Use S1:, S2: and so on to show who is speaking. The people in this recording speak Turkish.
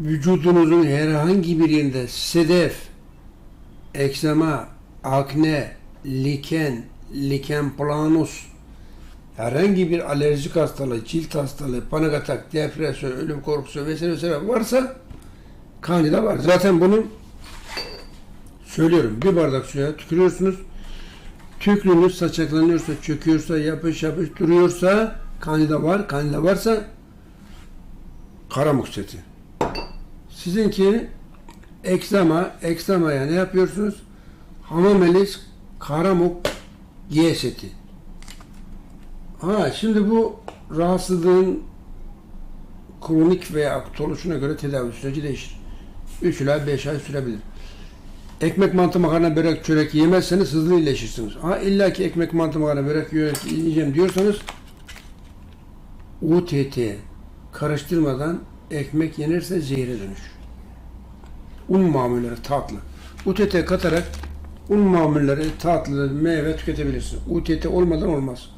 S1: vücudunuzun herhangi bir yerinde sedef, eksema, akne, liken, liken planus, herhangi bir alerjik hastalığı, cilt hastalığı, panik atak, depresyon, ölüm korkusu vesaire vesaire varsa kandida var. Zaten bunun söylüyorum bir bardak suya tükürüyorsunuz. Tükrünüz saçaklanıyorsa, çöküyorsa, yapış yapış duruyorsa kandida var. Kandida varsa kara mukseti. Sizinki ekzama, ekzamaya ne yapıyorsunuz? Hamamelis karamuk G seti. Ha şimdi bu rahatsızlığın kronik veya akut oluşuna göre tedavi süreci değişir. 3 ila 5 ay sürebilir. Ekmek, mantı, makarna, börek, çörek yemezseniz hızlı iyileşirsiniz. Ha illa ki ekmek, mantı, makarna, börek yiyeceğim- diyorsanız UTT karıştırmadan ekmek yenirse zehre dönüşür. Un mamulleri tatlı. UTT katarak un mamulleri tatlı meyve tüketebilirsiniz. UTT olmadan olmaz.